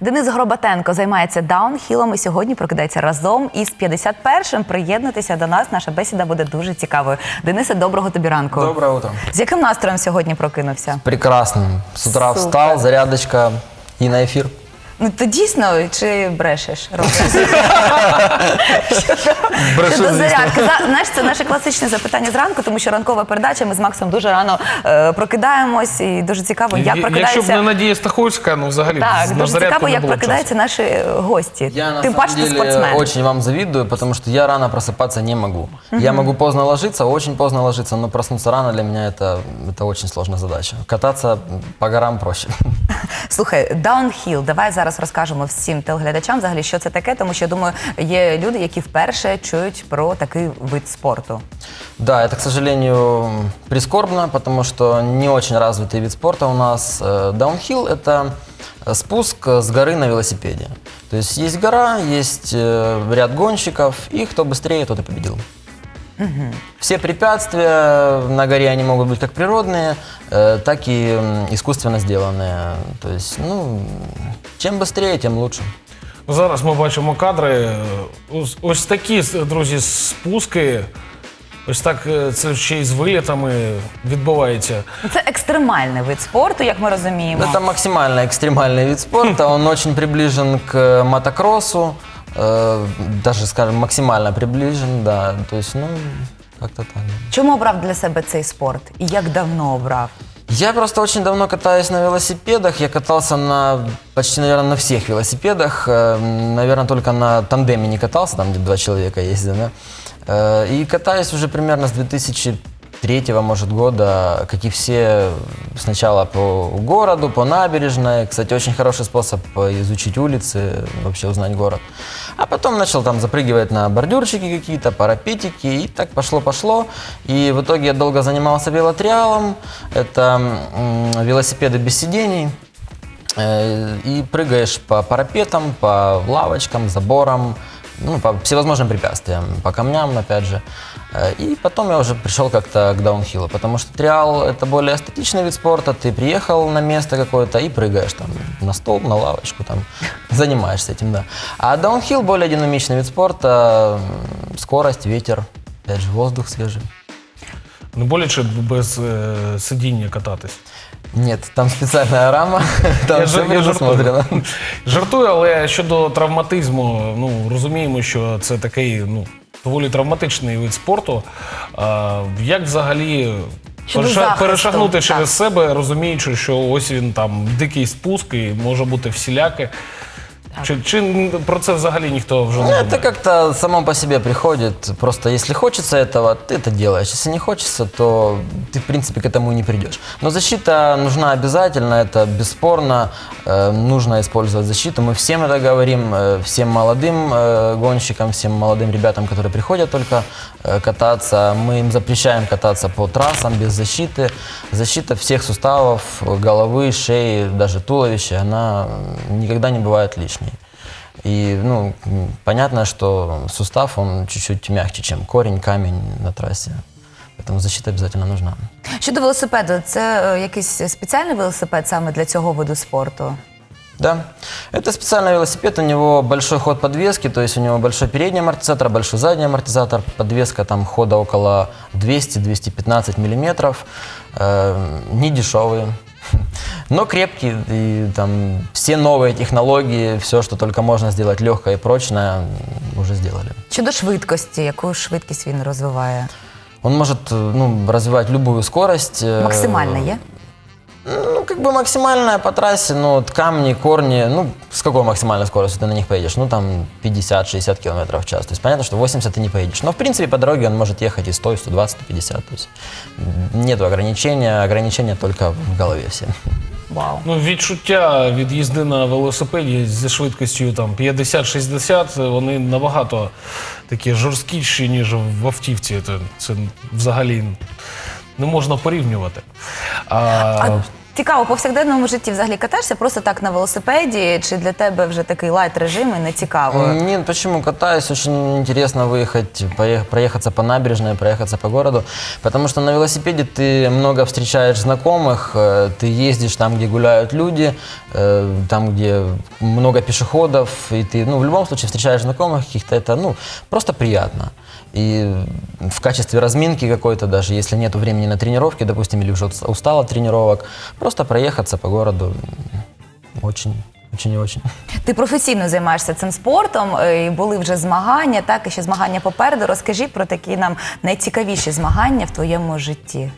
Денис Гробатенко займається даунхілом і сьогодні прокидається разом із 51-м. Приєднуйтеся до нас. Наша бесіда буде дуже цікавою. Денисе, доброго тобі ранку. Доброе утро. З яким настроєм сьогодні прокинувся? Прекрасно. С утра Супер. встал, зарядочка и на эфир. Ну ти дійсно чи брешеш? Роман? Брешу, Щодо звісно. зарядки. За- Знаєш, це наше класичне запитання зранку, тому що ранкова передача. Ми з Максом дуже рано е, прокидаємось, і дуже цікаво, як Якщо б прокидається. не Надія Стаховська, ну взагалі Так, на дуже зарядку цікаво, не як було прокидаються наші е, гості. Я на Тим самом паче ти деле спортсмен. очень вам завидую, потому что я рано просыпаться не могу. Я могу поздно ложиться, очень поздно ложиться, но проснуться рано для меня это, это очень сложная задача. Кататься по горам проще. Слухай, даунхіл, давай зараз розкажемо всім телеглядачам взагалі, що це таке, тому що я думаю, є люди, які вперше чують про такий вид спорту. Да, это, к сожалению, прискорбно, потому что не очень развитый вид спорта у нас. Э, Даунхилл – это э, спуск с горы на велосипеде. То есть есть гора, есть э, ряд гонщиков, и кто быстрее, тот и победил. Все препятствия на горе, они могут быть как природные, э, так и м, искусственно сделанные. То есть, ну, чем быстрее, тем лучше. Зараз ми бачимо кадри. Ось, ось такі, друзі, спуски. Ось так е, це ще й з вилітами відбувається. Ну, Це екстремальний вид спорту, як ми розуміємо. Это максимально экстремальный вид спорта, он очень приближен к мотокроссу, Э, даже, скажем, максимально приближен, да, то есть, ну, как-то так. Чому обрав для себе цей спорт і як давно обрав? Я просто очень давно катаюсь на велосипедах. Я катался на почти, наверное, на всех велосипедах. Э, Наверное, только на тандеме не катался, там где два человека ездят, да. Э, И катаюсь уже примерно с 2003 может, года, как и все, сначала по городу, по набережной. Кстати, очень хороший способ э, изучить улицы, вообще узнать город. А потом начал там запрыгивать на бордюрчики какие-то, парапетики, и так пошло-пошло. И в итоге я долго занимался велотриалом. Это велосипеды без сидений. Э, И прыгаешь по парапетам, по лавочкам, заборам, ну, по всевозможным препятствиям, по камням, опять же. Э, И потом я уже пришел как-то к даунхиллу, потому что триал – это более эстетичный вид спорта. Ты приехал на место какое-то и прыгаешь там на стол, на лавочку, там, занимаешься этим, да. А даунхилл – более динамичный вид спорта, скорость, ветер, опять же, воздух свежий. Не боляче без е, сидіння кататись. Нет, там спеціальна рама, там Я все жар- я предусмотрено. жартую. Жартую, але щодо травматизму, ну розуміємо, що це такий ну доволі травматичний вид спорту. А, як взагалі Щодо переша- захисту, перешагнути так. через себе, розуміючи, що ось він там дикий спуск і може бути всіляке. Чи, чи про це взагалі ніхто вже Ну, не это думає? как-то само по себе приходит. Просто если хочется этого, ты это делаешь. Если не хочется, то ты, в принципе, к этому и не придешь. Но защита нужна обязательно, это бесспорно. Э, нужно использовать защиту. Мы всем это говорим, э, всем молодым э, гонщикам, всем молодым ребятам, которые приходят только э, кататься. Мы им запрещаем кататься по трассам без защиты. Защита всех суставов, головы, шеи, даже туловища, она м, никогда не бывает лишней. И, ну, м, понятно, что сустав, он чуть-чуть мягче, чем корень, камень на трассе. Поэтому защита обязательно нужна. Щодо велосипеду, це е, якийсь спеціальний велосипед саме для цього виду спорту? Да, это специальный велосипед, у него большой ход подвески, то есть у него большой передний амортизатор, большой задний амортизатор, подвеска там хода около 200-215 миллиметров, э, не дешевые, но крепкие, и там все новые технологии, все, что только можно сделать легкое и прочное, м, уже сделали. Щодо швидкості, яку швидкість він розвиває? Он может э, ну, развивать любую скорость. э, Максимально є? Ну, как бы максимальная по трассе, ну, вот камни, корни, ну, с какой максимальной скоростью ты на них поедешь? Ну, там 50-60 км в час. То есть понятно, что 80 ты не поедешь. Но, в принципе, по дороге он может ехать и 100, и 120, 150. То есть м, нету ограничения, ограничения только в голове все. Вау. Ну, відчуття від їзди на велосипеді зі швидкістю там 50-60, вони набагато такі жорсткіші, ніж в автівці. Це, це взагалі не можна порівнювати. А, А Цікаво, по повсякденному житті взагалі катаєшся просто так на велосипеді, чи для тебе вже такий лайт режим і не цікаво? Нет, почему? Катаюсь, очень интересно выехать, поех- проехаться по набережной, проехаться по городу, потому что на велосипеде ты много встречаешь знакомых, э, ты ездишь там, где гуляют люди, э, там, где много пешеходов, и ты, ну, в любом случае встречаешь знакомых каких-то, это, ну, просто приятно. И в качестве разминки какой-то, даже если нет времени на тренировки, допустим, или уже устал от тренировок, просто проехаться по городу м, очень, очень и очень. Ти професійно займаєшся цим спортом, е, і були вже змагання, так і ще змагання попереду. Розкажи про такі нам найцікавіші змагання в твоєму житті.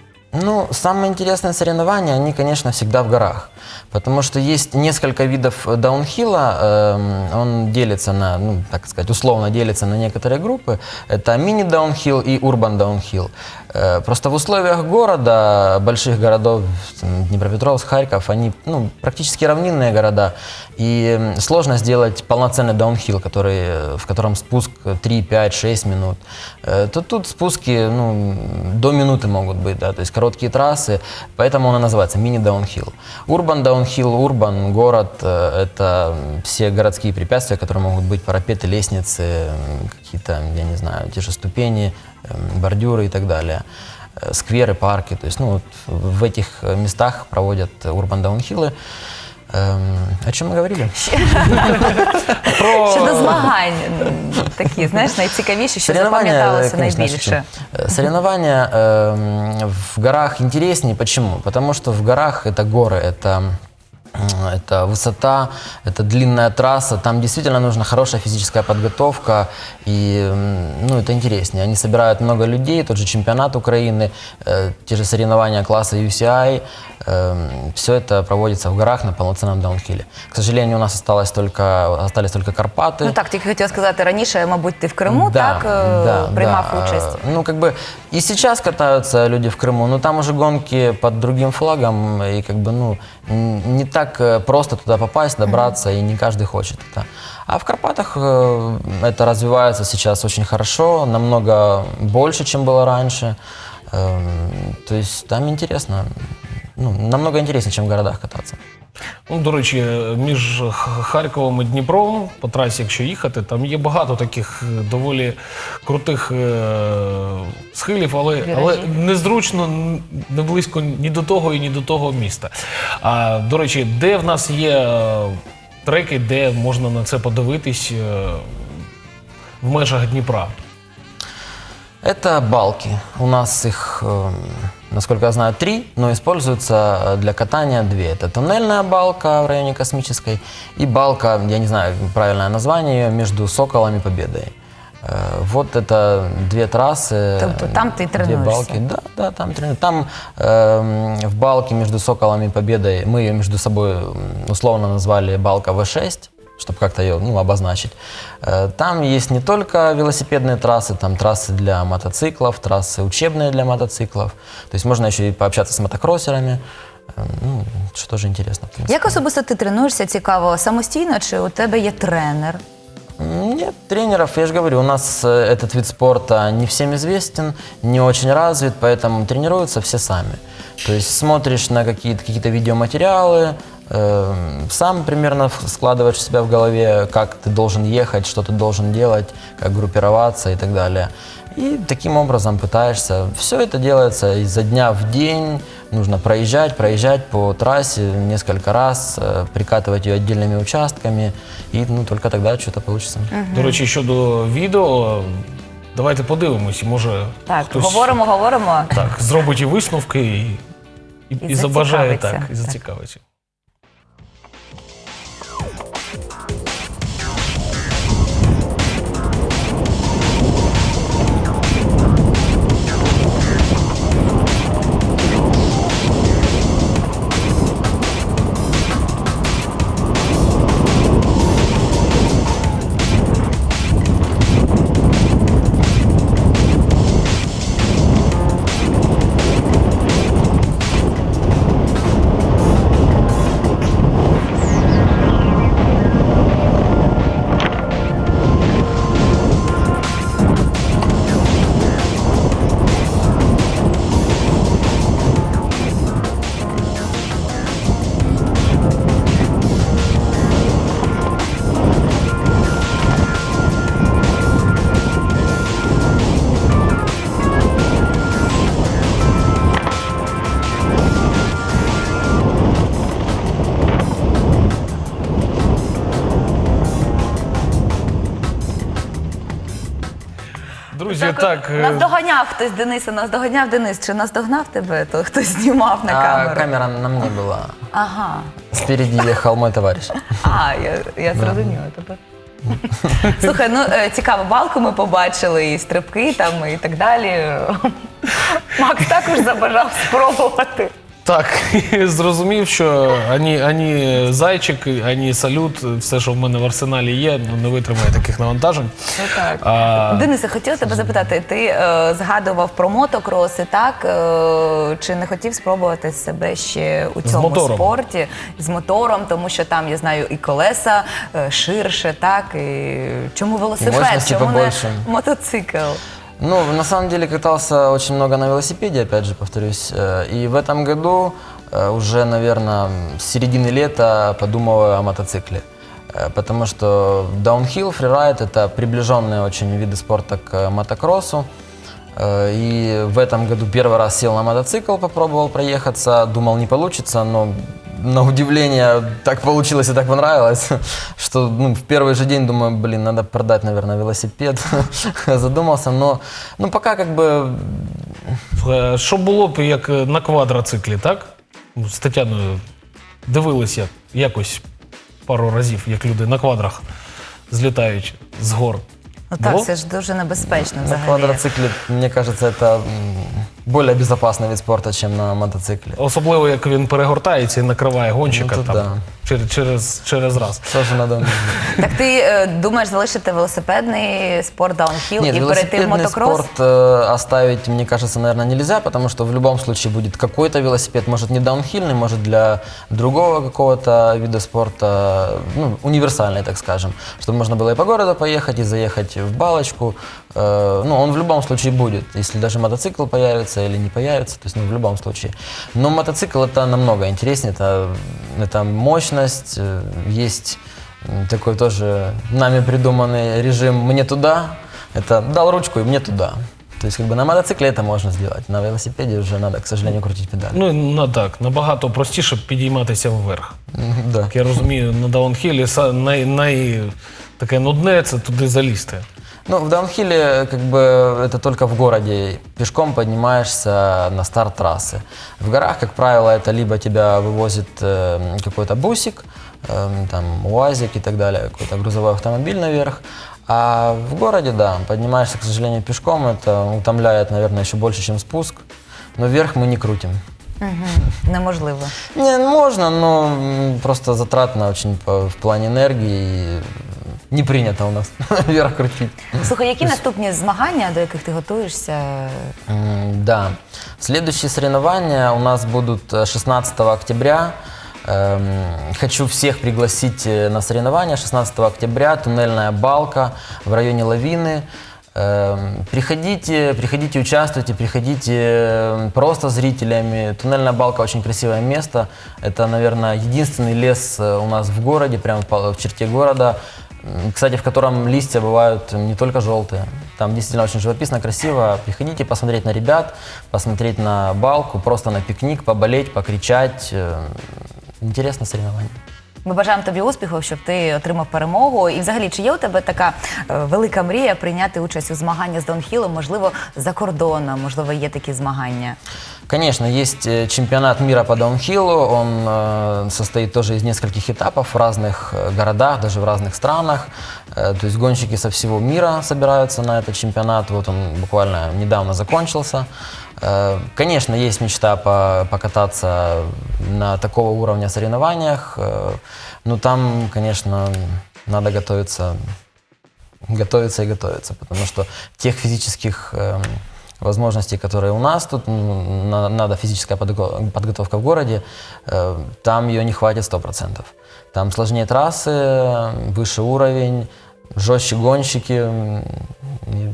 Ну, самые интересные соревнования, они, конечно, всегда в горах. Потому что есть несколько видов даунхилла. эм, Он делится на, ну, так сказать, условно делится на некоторые группы. Это мини-даунхилл и урбан даунхилл. Э, Просто в условиях города, больших городов, Днепропетровск, Харьков, они ну, практически равнинные города. И сложно сделать полноценный даунхилл, который, э, в котором спуск 3, 5, 6 минут. Э, То тут спуски ну, до минуты могут быть, да, то есть короткие трассы, поэтому он и называется мини-даунхилл. Урбан даунхилл, урбан, город, э, это все городские препятствия, которые могут быть парапеты, лестницы, какие-то, я не знаю, те же ступени, бордюры и так далее. Э, Скверы, парки, то есть ну, вот в этих э, местах проводят урбан даунхиллы. Эм, О чем мы говорили? Про Щодо змагань м, такі, знаєш, найцікавіші, що запам'яталося э, конечно, найбільше. шучу. Э, Соревнования эм, в горах интереснее. Почему? Потому что в горах это горы, это м, это высота, это длинная трасса, там действительно нужна хорошая физическая подготовка, и м, ну, это интереснее. Они собирают много людей, тот же чемпионат Украины, э, те же соревнования класса UCI, все это проводится в горах на полноценном даунхилле. К сожалению, у нас осталось только, остались только Карпаты. Ну так, тільки хотіла сказати раніше, мабуть, ти в Криму так е, приймав да. участь. Э, Ну, как бы и сейчас катаются люди в Крыму, но там уже гонки под другим флагом, и как бы, ну, н- не так э, просто туда попасть, добраться, и не каждый хочет это. А в Карпатах э, это развивается сейчас очень хорошо, намного больше, чем было раньше. Эм, То есть там интересно, Ну, намного интереснее, чем в городах кататься. Ну, до речі, між Харковом і Дніпром по трасі, якщо їхати, там є багато таких е, доволі крутих е, схилів, але, але незручно не близько ні до того і ні до того міста. А до речі, де в нас є е, треки, де можна на це подивитись е, в межах Дніпра? Это балки. У нас их, эм, насколько я знаю, три, но используются э, для катания две. Это туннельная балка в районе Космической и балка, я не знаю правильное название, между Соколом и Победой. Э, Вот это две трассы. Тобто там ты две тренируешься? балки. Да, да, там тренирую. Там эм, в балке между Соколом и Победой мы ее между собой условно назвали балка В6 чтобы как-то ее ну, обозначить. Э, Там есть не только велосипедные трассы, там трассы для мотоциклов, трассы учебные для мотоциклов. То есть можно еще и пообщаться с мотокроссерами, Э, ну, что тоже интересно. в принципе. Як особисто ти тренуєшся цікаво самостійно, чи у тебе є тренер? Нет, тренеров, я же говорю, у нас э, этот вид спорта не всем известен, не очень развит, поэтому тренируются все сами. То есть смотришь на какие-то какие видеоматериалы, э, сам примерно в- складываешь у себя в голове, как ты должен ехать, что ты должен делать, как группироваться и так далее. И таким образом пытаешься. Все это делается изо дня в день. Нужно проезжать, проезжать по трассе несколько раз, э, прикатывать ее отдельными участками. И ну, только тогда что-то получится. До речі, щодо відео, давайте подивимось, і може Так, хтось говоримо, говоримо. так, зробить і висновки, і, і, І і забажає так, зацікавиться. і зацікавиться. Друзі, так. Нас Наздоганяв хтось Дениса, наздоганяв Денис. Чи наздогнав тебе, то хтось знімав на А камеру? камера на мені була. Ага. Спереді їхав мій товариш. А, я, я зрозуміла тепер. Слухай, ну е, цікаво, балку ми побачили, і стрибки там, і так далі. Макс також забажав спробувати. Так, зрозумів, що ані, ані зайчик, ані салют, все, що в мене в арсеналі є, ну, не витримає таких навантажень. Ну так. А, Денисе, хотіла тебе запитати, ти е, згадував про мотокроси, так? Е, чи не хотів спробувати себе ще у З цьому мотором. спорті з мотором, тому що там я знаю і колеса е, ширше, так? І чому велосипед? Чому не побольше. мотоцикл? Ну, на самом деле катался очень много на велосипеде, опять же, повторюсь. Э, И в этом году э, уже, наверное, с середины лета подумываю о мотоцикле. Э, Потому что даунхилл, фрирайд – это приближенные очень виды спорта к мотокроссу. И в этом году первый раз сел на мотоцикл, попробовал проехаться. Думал, не получится, но на удивление так получилось и так понравилось, что ну, в первый же день думаю, блин, надо продать, наверное, велосипед. Задумался, но ну, пока как бы е, що було б як е, на квадроциклі, так? Ну, З Тетяною дивились як, якось пару разів, як люди на квадрах злітають з гор. Ну так, Було? це ж дуже небезпечно на взагалі. квадроцикле, мне кажется, это м, более безопасный вид спорта, чем на мотоцикле. Особливо, як він перегортається і накриває гонщика Ну, то там, да. через, через, через раз. Тоже надо... Так ти е, думаєш залишити велосипедний спорт даунхіл Нет, і перейти в велосипедный мотокрос? спорт э, оставить, мне кажется, наверное, нельзя, потому что в любом случае будет какой-то велосипед, может не даунхильный, может для другого какого-то вида спорта, ну, универсальный, так скажем, чтобы можно было и по городу поехать, и заехать в балочку. Э, ну, он в любом случае будет, если даже мотоцикл появится или не появится, то есть, ну, в любом случае. Но мотоцикл это намного интереснее, это, это мощность, э, есть м, такой тоже нами придуманный режим «мне туда», это дал ручку и мне туда. То есть как бы на мотоцикле это можно сделать, на велосипеде уже надо, к сожалению, крутить педаль. Ну, на так, набагато простіше підійматися вверх. М, Да. Як я розумію, на даунхілі са- най, най, таке нудне це туди залізти. Ну, в даунхилле как бы это только в городе. Пешком поднимаешься на старт трассы. В горах, как правило, это либо тебя вывозит э, какой-то бусик, э, там, УАЗик и так далее, какой-то грузовой автомобиль наверх. А в городе, да, поднимаешься, к сожалению, пешком. Это утомляет, наверное, еще больше, чем спуск. Но вверх мы не крутим. Неможливо. Не, можно, но м, просто затратно очень по- в плане энергии. И не принято у нас вверх крутить. Слухай, які наступні змагання, до яких ти готуєшся? М, Да. Следующие соревнования у нас будут э, 16 октября. Эм, Хочу всех пригласить э, на соревнования 16 октября. Туннельная балка в районе Лавины. Эм, Приходите, приходите, участвуйте, приходите э, просто зрителями. Туннельная балка очень красивое место. Это, наверное, единственный лес э, у нас в городе, прямо по- в черте города. М, Кстати, в котором листья бывают не только желтые. Там действительно очень живописно, красиво. Приходите посмотреть на ребят, посмотреть на балку, просто на пикник, поболеть, покричать. Э, Интересно соревнование. Ми бажаємо тобі успіху, щоб ти отримав перемогу. І взагалі, чи є у тебе така е, велика мрія прийняти участь у змаганні з Донхілом, можливо, за кордоном, можливо, є такі змагання? Конечно, есть э, чемпионат мира по даунхиллу. Он э, состоит тоже из нескольких этапов в разных э, городах, даже в разных странах. Э, то есть гонщики со всего мира собираются на этот чемпионат. Вот он буквально недавно закончился. Э, конечно, есть мечта по- покататься на такого уровня соревнованиях. э, но там, конечно, надо готовиться готовиться и готовиться, потому что тех физических эм, возможностей, которые у нас тут, ну, на- надо физическая подго- подготовка в городе, э, там ее не хватит 100%. Там сложнее трассы, э, выше уровень, жестче гонщики, м, и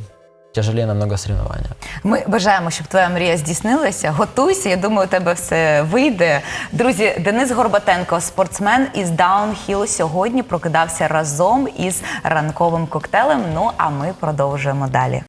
тяжелее намного соревнования. Ми бажаємо, щоб твоя мрія здійснилася. Готуйся, я думаю, у тебе все вийде. Друзі, Денис Горбатенко, спортсмен із Даунхіл, сьогодні прокидався разом із ранковим коктейлем. Ну а ми продовжуємо далі.